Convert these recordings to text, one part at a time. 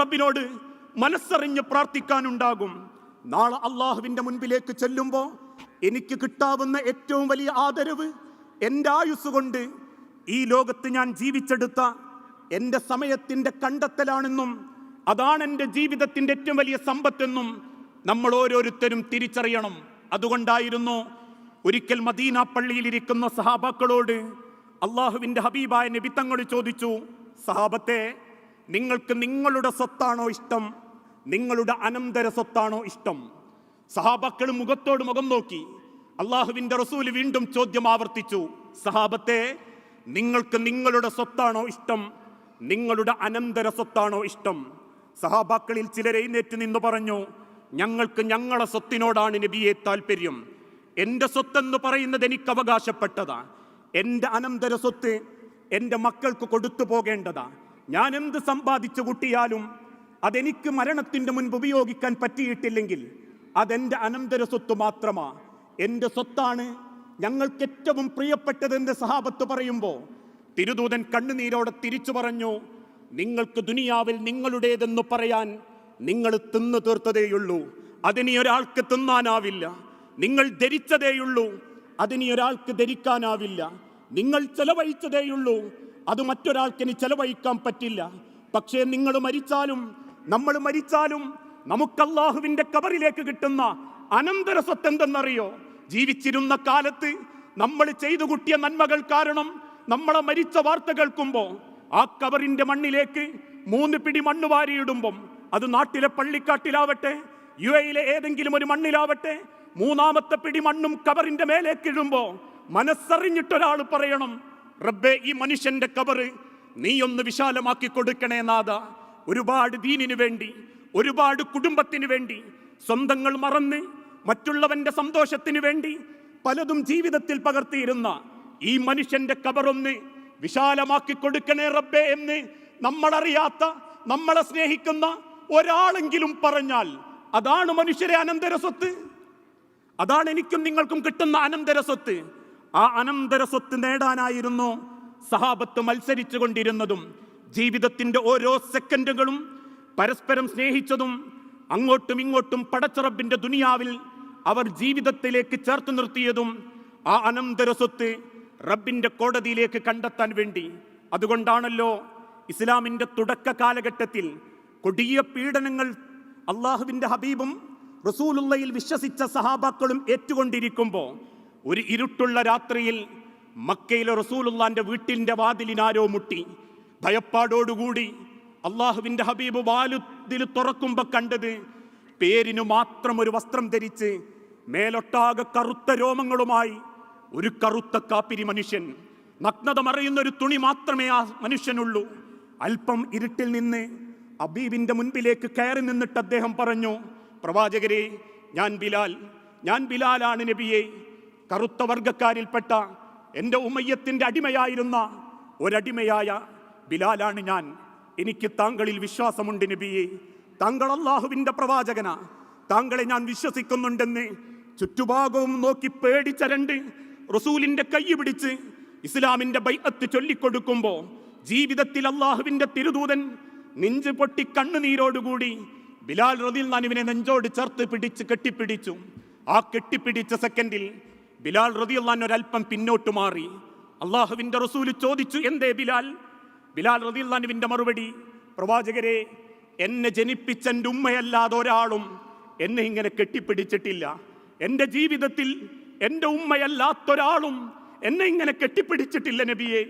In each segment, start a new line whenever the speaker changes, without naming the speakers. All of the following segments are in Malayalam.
റബ്ബിനോട് മനസ്സറിഞ്ഞ് പ്രാർത്ഥിക്കാനുണ്ടാകും. നാളെ അള്ളാഹുവിന്റെ മുൻപിലേക്ക് ചെല്ലുമ്പോൾ എനിക്ക് കിട്ടാവുന്ന ഏറ്റവും വലിയ ആദരവ് എന്റെ ആയുസ് കൊണ്ട് ഈ ലോകത്ത് ഞാൻ ജീവിച്ചെടുത്ത എന്റെ സമയത്തിന്റെ കണ്ടെത്തലാണെന്നും അതാണ് എന്റെ ജീവിതത്തിന്റെ ഏറ്റവും വലിയ സമ്പത്തെന്നും നമ്മൾ ഓരോരുത്തരും തിരിച്ചറിയണം. അതുകൊണ്ടായിരുന്നു ഒരിക്കൽ മദീന പള്ളിയിലിരിക്കുന്ന സഹാബാക്കളോട് അള്ളാഹുവിന്റെ ഹബീബായ നബിത്തങ്ങൾ തങ്ങൾ ചോദിച്ചു സഹാബത്തെ നിങ്ങൾക്ക് നിങ്ങളുടെ സ്വത്താണോ ഇഷ്ടം? നിങ്ങളുടെ അനന്തര സ്വത്താണോ ഇഷ്ടം? സഹാബാക്കൾ മുഖത്തോട് മുഖം നോക്കി. അള്ളാഹുവിന്റെ റസൂൽ വീണ്ടും ചോദ്യം ആവർത്തിച്ചു. സഹാബത്തെ നിങ്ങൾക്ക് നിങ്ങളുടെ സ്വത്താണോ ഇഷ്ടം? നിങ്ങളുടെ അനന്തര സ്വത്താണോ ഇഷ്ടം? സഹാബാക്കളിൽ ചിലരെ എഴുന്നേറ്റ് നിന്ന് പറഞ്ഞു ഞങ്ങൾക്ക് ഞങ്ങളെ സ്വത്തിനോടാണ് നബിയെ താല്പര്യം എന്റെ സ്വത്തെന്ന് പറയുന്നത് എനിക്ക് അവകാശപ്പെട്ടതാ. എന്റെ അനന്തര സ്വത്ത് എന്റെ മക്കൾക്ക് കൊടുത്തു പോകേണ്ടതാ. ഞാൻ എന്ത് സമ്പാദിച്ചു കൂട്ടിയാലും അതെനിക്ക് മരണത്തിന്റെ മുൻപ് ഉപയോഗിക്കാൻ പറ്റിയിട്ടില്ലെങ്കിൽ അതെന്റെ അനന്തര സ്വത്ത് മാത്രമാ. എന്റെ സ്വത്താണ് ഞങ്ങൾക്ക് ഏറ്റവും പ്രിയപ്പെട്ടതെന്ന് സഹാബത്ത് പറയുമ്പോൾ തിരുദൂതൻ കണ്ണുനീരോടെ തിരിച്ചു പറഞ്ഞു നിങ്ങൾക്ക് ദുനിയാവിൽ നിങ്ങളുടേതെന്ന് പറയാൻ നിങ്ങൾ തിന്നു തീർത്തതേയുള്ളൂ. അതിനി ഒരാൾക്ക് തിന്നാനാവില്ല. നിങ്ങൾ ധരിച്ചതേയുള്ളൂ. അതിനി ഒരാൾക്ക് ധരിക്കാനാവില്ല. നിങ്ങൾ ചെലവഴിച്ചതേയുള്ളൂ. അത് മറ്റൊരാൾക്ക് ഇനി ചെലവഴിക്കാൻ പറ്റില്ല. പക്ഷേ നിങ്ങൾ മരിച്ചാലും നമ്മൾ മരിച്ചാലും നമുക്ക് അള്ളാഹുവിന്റെ കബറിലേക്ക് കിട്ടുന്ന അനന്തര സ്വത്ത് എന്തെന്നറിയോ ജീവിച്ചിരുന്ന കാലത്ത് നമ്മൾ ചെയ്തു കൂട്ടിയ നന്മകൾ കാരണം നമ്മളെ മരിച്ച വാർത്ത കേൾക്കുമ്പോൾ ആ കബറിന്റെ മണ്ണിലേക്ക് മൂന്ന് പിടി മണ്ണ് വാരിയിടുമ്പം അത് നാട്ടിലെ പള്ളിക്കാട്ടിലാവട്ടെ യു എയിലെ ഏതെങ്കിലും ഒരു മണ്ണിലാവട്ടെ മൂന്നാമത്തെ പിടി മണ്ണും കബറിന്റെ മേലേക്ക് ഇടുമ്പോ മനസ്സറിഞ്ഞിട്ടൊരാൾ പറയണം റബ്ബേ ഈ മനുഷ്യന്റെ കബറ് നീ ഒന്ന് വിശാലമാക്കി കൊടുക്കണേ നാഥ. ഒരുപാട് ദീനിനു വേണ്ടി ഒരുപാട് കുടുംബത്തിന് വേണ്ടി സ്വന്തങ്ങൾ മറന്ന് മറ്റുള്ളവന്റെ സന്തോഷത്തിന് വേണ്ടി പലതും ജീവിതത്തിൽ പകർത്തിയിരുന്ന ഈ മനുഷ്യന്റെ കബറൊന്ന് വിശാലമാക്കി കൊടുക്കണേ റബ്ബെ എന്ന് നമ്മളറിയാത്ത നമ്മളെ സ്നേഹിക്കുന്ന ഒരാളെങ്കിലും പറഞ്ഞാൽ അതാണ് മനുഷ്യരെ അനന്തര സ്വത്ത് അതാണ് എനിക്കും നിങ്ങൾക്കും കിട്ടുന്ന അനന്തര സ്വത്ത് ആ അനന്തര സ്വത്ത് നേടാനായിരുന്നു സഹാബത്ത് മത്സരിച്ചു കൊണ്ടിരുന്നതും ജീവിതത്തിന്റെ ഓരോ സെക്കൻഡുകളും പരസ്പരം സ്നേഹിച്ചതും അങ്ങോട്ടും ഇങ്ങോട്ടും പടച്ചറബിന്റെ ദുനിയാവിൽ അവർ ജീവിതത്തിലേക്ക് ചേർത്ത് നിർത്തിയതും ആ അനന്തര സ്വത്ത് റബ്ബിന്റെ കോടതിയിലേക്ക് കണ്ടെത്താൻ വേണ്ടി. അതുകൊണ്ടാണല്ലോ ഇസ്ലാമിന്റെ തുടക്ക കാലഘട്ടത്തിൽ കൊടിയ പീഡനങ്ങൾ അള്ളാഹുവിന്റെ ഹബീബും റസൂലുള്ളയിൽ വിശ്വസിച്ച സഹാബാക്കളും ഏറ്റുകൊണ്ടിരിക്കുമ്പോൾ ഒരു ഇരുട്ടുള്ള രാത്രിയിൽ മക്കയിലെ റസൂലുള്ളാന്റെ വീട്ടിന്റെ വാതിലിനാരോ മുട്ടി. ഭയപ്പാടോടുകൂടി അള്ളാഹുവിന്റെ ഹബീബ് വാലുതിൽ തുറക്കുമ്പോൾ കണ്ടത് പേരിനു മാത്രം ഒരു വസ്ത്രം ധരിച്ച് മേലൊട്ടാകെ കറുത്ത രോമങ്ങളുമായി ഒരു കറുത്ത കാപ്പിരി മനുഷ്യൻ. നഗ്നത മറയുന്ന ഒരു തുണി മാത്രമേ ആ മനുഷ്യനുള്ളൂ. അല്പം ഇരുട്ടിൽ നിന്ന് അബീബിന്റെ മുൻപിലേക്ക് കയറി നിന്നിട്ട് അദ്ദേഹം പറഞ്ഞു പ്രവാചകരെ ഞാൻ ബിലാൽ. ഞാൻ ബിലാലാണ് നബിയെ. കറുത്ത വർഗക്കാരിൽപ്പെട്ട എന്റെ ഉമ്മയ്യത്തിന്റെ അടിമയായിരുന്ന ഒരടിമയായ ബിലാലാണ് ഞാൻ. എനിക്ക് താങ്കളിൽ വിശ്വാസമുണ്ട് നബിയെ. താങ്കൾ അള്ളാഹുവിന്റെ പ്രവാചകന. താങ്കളെ ഞാൻ വിശ്വസിക്കുന്നുണ്ടെന്ന് ചുറ്റുഭാഗവും നോക്കി പേടിച്ചരണ്ട് റസൂലിന്റെ കൈ പിടിച്ച് ഇസ്ലാമിന്റെ ബൈഅത്ത് ചൊല്ലിക്കൊടുക്കുമ്പോൾ ജീവിതത്തിൽ അള്ളാഹുവിന്റെ തിരുദൂതൻ നെഞ്ച് പൊട്ടി കണ്ണുനീരോടുകൂടി ബിലാൽ റതിൽ നാനുവിനെ നെഞ്ചോട് ചേർത്ത് പിടിച്ച് കെട്ടിപ്പിടിച്ചു. ആ കെട്ടിപ്പിടിച്ച സെക്കൻഡിൽ ബിലാൽ റതിയുള്ളാൻ ഒരല്പം പിന്നോട്ട് മാറി. അള്ളാഹുവിന്റെ റസൂൽ ചോദിച്ചു എന്തേ ബിലാൽ? ബിലാൽ റതിയുള്ളാനുവിന്റെ മറുപടി പ്രവാചകരെ എന്നെ ജനിപ്പിച്ച എന്റെ ഉമ്മയല്ലാതെ ഒരാളും എന്നെ ഇങ്ങനെ കെട്ടിപ്പിടിച്ചിട്ടില്ല. എന്റെ ജീവിതത്തിൽ എന്റെ ഉമ്മയല്ലാത്തൊരാളും എന്നെ ഇങ്ങനെ കെട്ടിപ്പിടിച്ചിട്ടില്ല നബിയെ.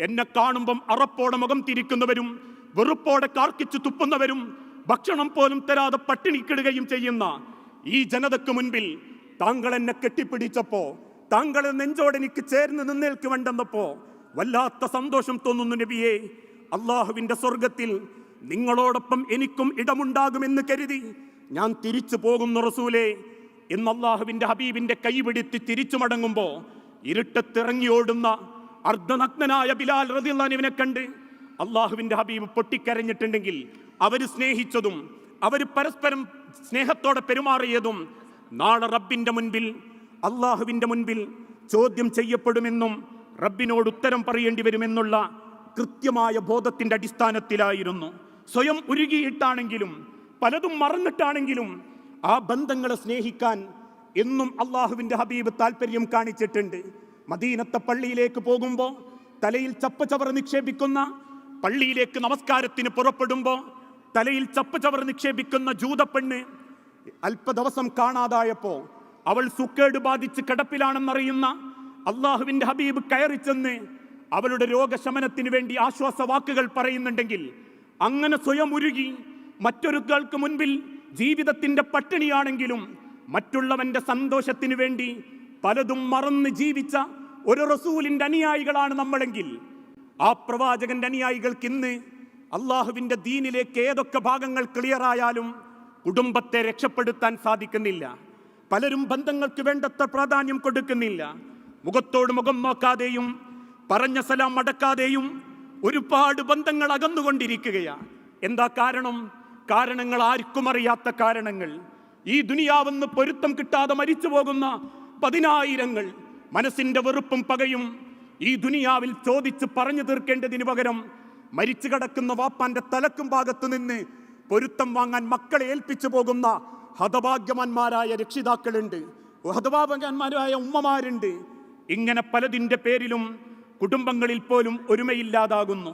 എന്നെ കാണുമ്പം അറപ്പോടെ മുഖം തിരിക്കുന്നവരും വെറുപ്പോടെ കാർക്കിച്ചു തുപ്പുന്നവരും ഭക്ഷണം പോലും തരാതെ പട്ടിണിക്കിടുകയും ചെയ്യുന്ന ഈ ജനതയ്ക്ക് മുൻപിൽ താങ്കൾ എന്നെ കെട്ടിപ്പിടിച്ചപ്പോ താങ്കൾ നെഞ്ചോടെ എനിക്ക് ചേർന്ന് നിന്നേൽക്ക് വേണ്ടെന്നപ്പോ വല്ലാത്ത സന്തോഷം തോന്നുന്നു നബിയെ. അള്ളാഹുവിന്റെ സ്വർഗത്തിൽ നിങ്ങളോടൊപ്പം എനിക്കും ഇടമുണ്ടാകുമെന്ന് കരുതി ഞാൻ തിരിച്ചു പോകുന്നു റസൂലേ. എന്ന് അള്ളാഹുവിന്റെ ഹബീബിന്റെ കൈപിടിച്ച് തിരിച്ചു മടങ്ങുമ്പോ ഇരുട്ടത്തിറങ്ങിയോടുന്ന അർദ്ധനഗ്നനായ ബിലാൽ റതിയുള്ളാനുവിനെ കണ്ട് അള്ളാഹുവിന്റെ ഹബീബ് പൊട്ടിക്കരഞ്ഞിട്ടുണ്ടെങ്കിൽ അവർ സ്നേഹിച്ചതും അവർ പരസ്പരം സ്നേഹത്തോടെ പെരുമാറിയതും നാളെ റബ്ബിന്റെ മുൻപിൽ അള്ളാഹുവിന്റെ മുൻപിൽ ചോദ്യം ചെയ്യപ്പെടുമെന്നും റബ്ബിനോട് ഉത്തരം പറയേണ്ടി വരുമെന്നുള്ള കൃത്യമായ ബോധത്തിന്റെ അടിസ്ഥാനത്തിലായിരുന്നു. സ്വയം ഉരുകിയിട്ടാണെങ്കിലും പലതും മറന്നിട്ടാണെങ്കിലും ആ ബന്ധങ്ങളെ സ്നേഹിക്കാൻ എന്നും അള്ളാഹുവിന്റെ ഹബീബ് താല്പര്യം കാണിച്ചിട്ടുണ്ട്. മദീനത്തെ പള്ളിയിലേക്ക് പോകുമ്പോൾ തലയിൽ ചപ്പച്ചവർ നിക്ഷേപിക്കുന്ന പള്ളിയിലേക്ക് നമസ്കാരത്തിന് പുറപ്പെടുമ്പോൾ തലയിൽ ചപ്പച്ചവർ നിക്ഷേപിക്കുന്ന ജൂതപ്പെണ്ണ് അല്പ ദിവസം കാണാതായപ്പോ അവൾ സുക്കേട് ബാധിച്ച് കിടപ്പിലാണെന്നറിയുന്ന അള്ളാഹുവിന്റെ ഹബീബ് കയറി ചെന്ന് അവളുടെ രോഗശമനത്തിന് വേണ്ടി ആശ്വാസ വാക്കുകൾ പറയുന്നുണ്ടെങ്കിൽ അങ്ങനെ സ്വയം ഉരുകി മറ്റൊരുക്കൾക്ക് മുൻപിൽ ജീവിതത്തിന്റെ പട്ടിണിയാണെങ്കിലും മറ്റുള്ളവന്റെ സന്തോഷത്തിന് വേണ്ടി പലതും മറന്ന് ജീവിച്ച ഒരു റസൂലിന്റെ അനുയായികളാണ് നമ്മളെങ്കിൽ ആ പ്രവാചകന്റെ അനുയായികൾക്ക് ഇന്ന് അള്ളാഹുവിന്റെ ദീനിലേക്ക് ഏതൊക്കെ ഭാഗങ്ങൾ ക്ലിയർ ആയാലും കുടുംബത്തെ രക്ഷപ്പെടുത്താൻ സാധിക്കുന്നില്ല. പലരും ബന്ധങ്ങൾക്ക് വേണ്ടത്ര പ്രാധാന്യം കൊടുക്കുന്നില്ല. മുഖത്തോട് മുഖം നോക്കാതെയും പറഞ്ഞ സലാം അടക്കാതെയും ഒരുപാട് ബന്ധങ്ങൾ അകന്നുകൊണ്ടിരിക്കുകയാണ്. എന്താ കാരണം? കാരണങ്ങൾ ആർക്കും അറിയാത്ത കാരണങ്ങൾ. ഈ ദുനിയാവെന്ന് പൊരുത്തം കിട്ടാതെ മരിച്ചു പോകുന്ന പതിനായിരങ്ങൾ മനസ്സിന്റെ വെറുപ്പും പകയും ഈ ദുനിയാവിൽ ചോദിച്ച് പറഞ്ഞു തീർക്കേണ്ടതിന് പകരം മരിച്ചു കിടക്കുന്ന വാപ്പാന്റെ തലക്കും ഭാഗത്തു നിന്ന് പൊരുത്തം വാങ്ങാൻ മക്കളെ ഏൽപ്പിച്ചു പോകുന്ന ഹതഭാഗ്യവാന്മാരായ രക്ഷിതാക്കളുണ്ട്. ഹതഭാഗ്യവാന്മാരായ ഉമ്മമാരുണ്ട്. ഇങ്ങനെ പലതിന്റെ പേരിലും കുടുംബങ്ങളിൽ പോലും ഒരുമയില്ലാതാകുന്നു.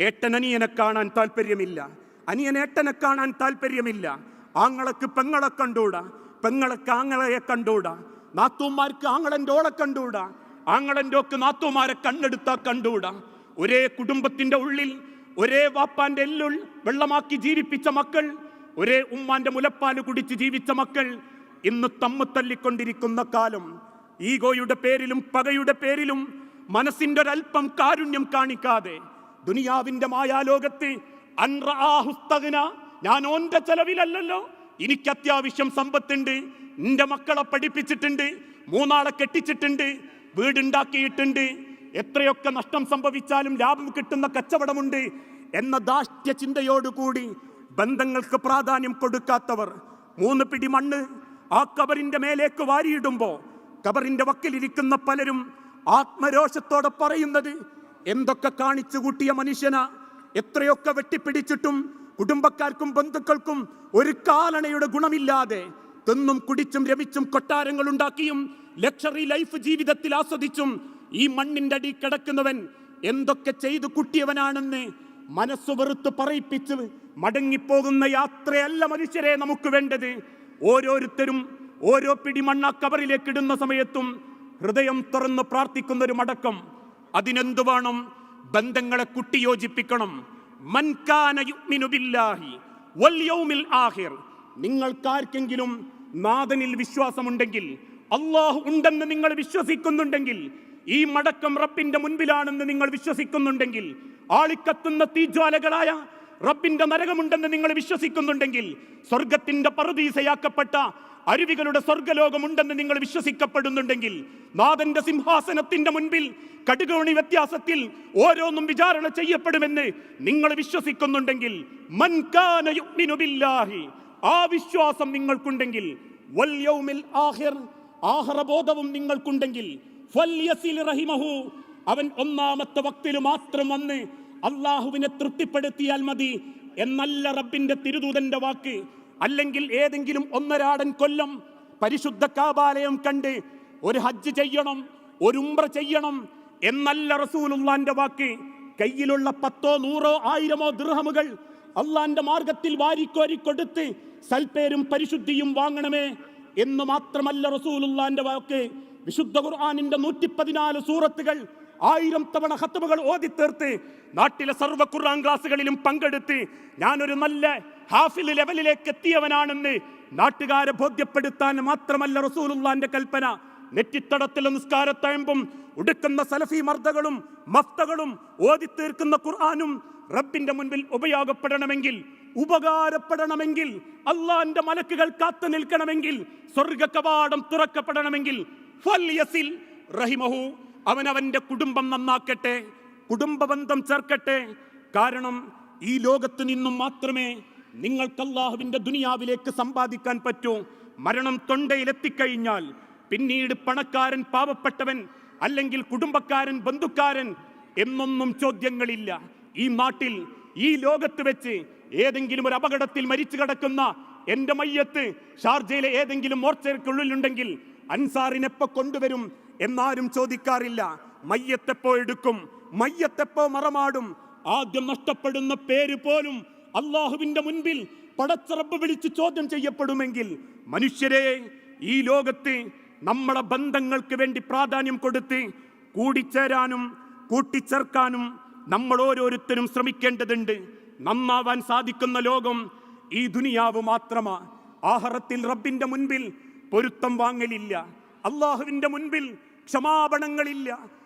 ഏട്ടനനിയനെ കാണാൻ താല്പര്യമില്ല അനിയൻ ഏട്ടനെ കാണാൻ താല്പര്യമില്ല ആങ്ങളക്ക് പെങ്ങളെ കണ്ടൂടാ പെങ്ങളക്ക് ആങ്ങളയെ കണ്ടൂടാ നാത്തൂമാർക്ക് ആങ്ങളന്റെ ഓളെ കണ്ടൂടാ ആങ്ങളന്റെ ഒക്കെ നാത്തൂമാരെ കണ്ണെടുത്താൽ കണ്ടൂടാ ഒരേ കുടുംബത്തിന്റെ ഉള്ളിൽ ഒരേ വാപ്പാന്റെ എല്ലുൾ വെള്ളമാക്കി ജീവിപ്പിച്ച മക്കൾ ഒരേ ഉമ്മാന്റെ മുലപ്പാൽ കുടിച്ച് ജീവിച്ച മക്കൾ ഇന്ന് തമ്മു തല്ലിക്കൊണ്ടിരിക്കുന്ന കാലം. ഈഗോയുടെ പേരിലും പകയുടെ പേരിലും മനസ്സിന്റെ ഒരല്പം കാരുണ്യം കാണിക്കാതെ ദുനിയാവിന്റെ മായാലോകത്ത് അൻറാഹുസ്തകന ഞാൻ ഓന്റെ ചെലവിലല്ലല്ലോ എനിക്ക് അത്യാവശ്യം സമ്പത്തുണ്ട് നിന്റെ മക്കളെ പഠിപ്പിച്ചിട്ടുണ്ട് മൂന്നാളെ കെട്ടിച്ചിട്ടുണ്ട് വീടുണ്ടാക്കിയിട്ടുണ്ട് എത്രയൊക്കെ നഷ്ടം സംഭവിച്ചാലും ലാഭം കിട്ടുന്ന കച്ചവടമുണ്ട് എന്ന ദാഷ്ട്യ ചിന്തയോടുകൂടി ബന്ധങ്ങൾക്ക് പ്രാധാന്യം കൊടുക്കാത്തവർ മൂന്ന് പിടി മണ്ണ് ആ കബറിന്റെ മേലേക്ക് വാരിയിടുമ്പോ കബറിന്റെ വക്കിലിരിക്കുന്ന പലരും ആത്മരോഷത്തോടെ പറയുന്നത് എന്തൊക്കെ കാണിച്ചു കൂട്ടിയ മനുഷ്യനാ? എത്രയൊക്കെ വെട്ടിപ്പിടിച്ചിട്ടും കുടുംബക്കാർക്കും ബന്ധുക്കൾക്കും ഒരു കാലണയുടെ ഗുണമില്ലാതെ തിന്നും കുടിച്ചും രമിച്ചും കൊട്ടാരങ്ങൾ ഉണ്ടാക്കിയും ലക്ഷറി ലൈഫ് ജീവിതത്തിൽ ആസ്വദിച്ചും ഈ മണ്ണിന്റെ അടി കിടക്കുന്നവൻ എന്തൊക്കെ ചെയ്തു കുട്ടിയവനാണെന്ന് മനസ്സ് വെറുത്ത് പറയിപ്പിച്ച് മടങ്ങിപ്പോകുന്ന യാത്രയല്ല മനുഷ്യരെ നമുക്ക് വേണ്ടത്. ഓരോരുത്തരും ഓരോ പിടി മണ്ണ കവറിലേക്ക് ഇടുന്ന സമയത്തും ഹൃദയം തുറന്ന് പ്രാർത്ഥിക്കുന്ന ഒരു മടക്കം. അതിനെന്തു വേണം? ബന്ധങ്ങളെ കുട്ടിയോജിപ്പിക്കണം നിങ്ങൾക്കാർക്കെങ്കിലും നാഥനിൽ വിശ്വാസമുണ്ടെങ്കിൽ അള്ളാഹു ഉണ്ടെന്ന് നിങ്ങൾ വിശ്വസിക്കുന്നുണ്ടെങ്കിൽ ഈ മടക്കം റബ്ബിന്റെ മുൻപിലാണെന്ന് നിങ്ങൾ വിശ്വസിക്കുന്നുണ്ടെങ്കിൽ ആളിക്കത്തുന്ന തീജ്വാലകളായ റബ്ബിന്റെ നരകമുണ്ടെന്ന് നിങ്ങൾ വിശ്വസിക്കുന്നുണ്ടെങ്കിൽ സ്വർഗത്തിന്റെ പറുദീസയാക്കപ്പെട്ട അരുവികളുടെ സ്വർഗലോകമുണ്ടെന്ന് നിങ്ങൾ വിശ്വസിക്കപ്പെടുന്നുണ്ടെങ്കിൽ നാഥന്റെ സിംഹാസനത്തിന്റെ മുൻപിൽ കടുകോണി വ്യത്യാസത്തിൽ ഓരോന്നും വിചാരണ ചെയ്യപ്പെടുമെന്ന് നിങ്ങൾ വിശ്വസിക്കുന്നുണ്ടെങ്കിൽ ആ വിശ്വാസം നിങ്ങൾക്കുണ്ടെങ്കിൽ ആഹ്റബോധവും നിങ്ങൾക്കുണ്ടെങ്കിൽ അവൻ ഒന്നാമത്തെ വക്തിൽ മാത്രം വന്ന് അള്ളാഹുവിനെ തൃപ്തിപ്പെടുത്തിയാൽ മതി എന്നല്ല റബ്ബിന്റെ തിരുദൂതന്റെ വാക്ക്. അല്ലെങ്കിൽ ഏതെങ്കിലും ഒന്നരാടൻ കൊല്ലം പരിശുദ്ധ കാബാലയം കണ്ട് ഒരു ഹജ്ജ് ചെയ്യണം ഒരു ഉംറ ചെയ്യണം എന്നല്ല റസൂലുള്ളാന്റെ വാക്ക്. കയ്യിലുള്ള പത്തോ നൂറോ ആയിരമോ ദൃഹമുകൾ അള്ളാന്റെ മാർഗത്തിൽ വാരിക്കോരി കൊടുത്ത് സൽപേരും പരിശുദ്ധിയും വാങ്ങണമേ. എന്ന് മാത്രമല്ല റസൂലുള്ളാന്റെ വാക്ക്. വിശുദ്ധ ഖുർആാനിന്റെ നൂറ്റി പതിനാല് സൂറത്തുകൾ ആയിരം തവണ ഹത്തുമകൾ ഓതി തീർത്ത് നാട്ടിലെ സർവ ഖുർആൻ ക്ലാസ്സുകളിലും പങ്കെടുത്ത് ഞാനൊരു നല്ല ഹാഫിൽ ലെവലിലേക്ക് എത്തിയവനാണെന്ന് നാട്ടുകാരെ ബോധ്യപ്പെടുത്താൻ മാത്രമല്ല റസൂലുള്ളാന്റെ കൽപ്പന. നെറ്റിത്തടത്തിലെ നിസ്കാരത്തഴമ്പും ഉടുക്കുന്ന സലഫി മർദ്ദകളും മഫ്തകളും ഓതിത്തീർക്കുന്ന ഖുർആാനും റബ്ബിന്റെ മുൻപിൽ ഉപയോഗപ്പെടണമെങ്കിൽ ഉപകാരപ്പെടണമെങ്കിൽ അള്ളാന്റെ മലക്കുകൾ കാത്തു നിൽക്കണമെങ്കിൽ സ്വർഗ കവാടം തുറക്കപ്പെടണമെങ്കിൽ റഹിമഹു അവൻ അവന്റെ കുടുംബം നന്നാക്കട്ടെ കുടുംബ ബന്ധം ചേർക്കട്ടെ. കാരണം ഈ ലോകത്ത് നിന്നും മാത്രമേ നിങ്ങൾക്ക് അള്ളാഹുവിന്റെ ദുനിയാവിലേക്ക് സമ്പാദിക്കാൻ പറ്റൂ. മരണം തൊണ്ടയിലെത്തിക്കഴിഞ്ഞാൽ പിന്നീട് പണക്കാരൻ പാവപ്പെട്ടവൻ അല്ലെങ്കിൽ കുടുംബക്കാരൻ ബന്ധുക്കാരൻ എന്നൊന്നും ചോദ്യങ്ങളില്ല. ഈ നാട്ടിൽ ഈ ലോകത്ത് വെച്ച് ഏതെങ്കിലും ഒരു അപകടത്തിൽ മരിച്ചു കിടക്കുന്ന എന്റെ മയ്യത്ത് ഷാർജയിലെ ഏതെങ്കിലും മോർച്ചയ്ക്കുള്ളിലുണ്ടെങ്കിൽ അൻസാറിനെപ്പോ കൊണ്ടുവരും എന്നാരും ചോദിക്കാറില്ല. മയ്യത്തെപ്പോ എടുക്കും മയ്യത്തെപ്പോ മറമാടും. ആദ്യം നഷ്ടപ്പെടുന്ന പേര് പോലും അള്ളാഹുവിന്റെ മുൻപിൽ പടച്ചറപ്പ് വിളിച്ച് ചോദ്യം ചെയ്യപ്പെടുമെങ്കിൽ മനുഷ്യരെ ഈ ലോകത്ത് നമ്മളെ ബന്ധങ്ങൾക്ക് വേണ്ടി പ്രാധാന്യം കൊടുത്ത് കൂടിച്ചേരാനും കൂട്ടിച്ചേർക്കാനും നമ്മൾ ഓരോരുത്തരും ശ്രമിക്കേണ്ടതുണ്ട്. നന്നാവാൻ സാധിക്കുന്ന ലോകം ഈ ദുനിയാവ് മാത്രമാ. ആഹറത്തിൽ റബ്ബിന്റെ മുൻപിൽ പൊരുത്തം വാങ്ങലില്ല. അള്ളാഹുവിന്റെ മുൻപിൽ ക്ഷമാപണങ്ങളില്ല.